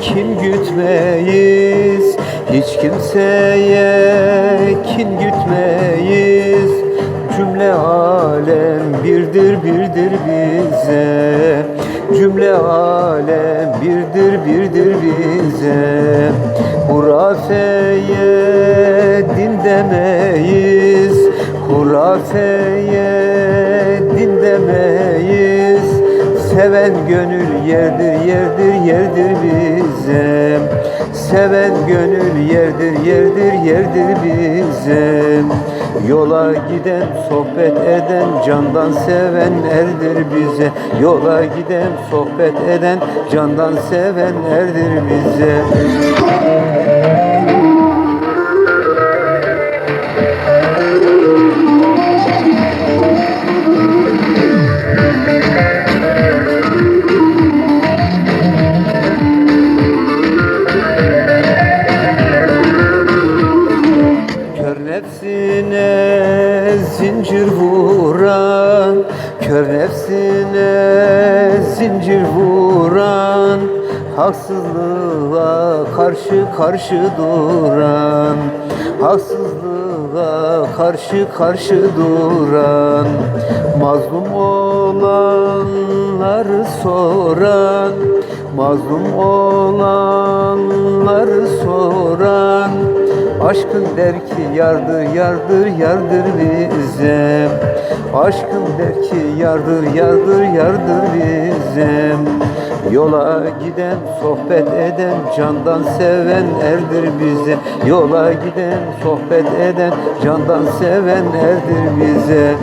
Kin gütmeyiz. Hiç kimseye kin gütmeyiz. Cümle birdir birdir bize. Cümle alem birdir birdir bize. Hurafeye din demeyiz. Hurafeye Seven gönül yerdir yerdir yerdir bize. Seven gönül yerdir yerdir yerdir bize. Yola giden sohbet eden candan seven erdir bize. Yola giden sohbet eden candan seven erdir bize zincir vuran Kör nefsine zincir vuran Haksızlığa karşı karşı duran Haksızlığa karşı karşı duran Mazlum olanları soran Mazlum olanları soran Aşkın der ki yardır yardır yardır bize. Aşkın der ki yardır yardır yardır bize. Yola giden sohbet eden candan seven erdir bize. Yola giden sohbet eden candan seven erdir bize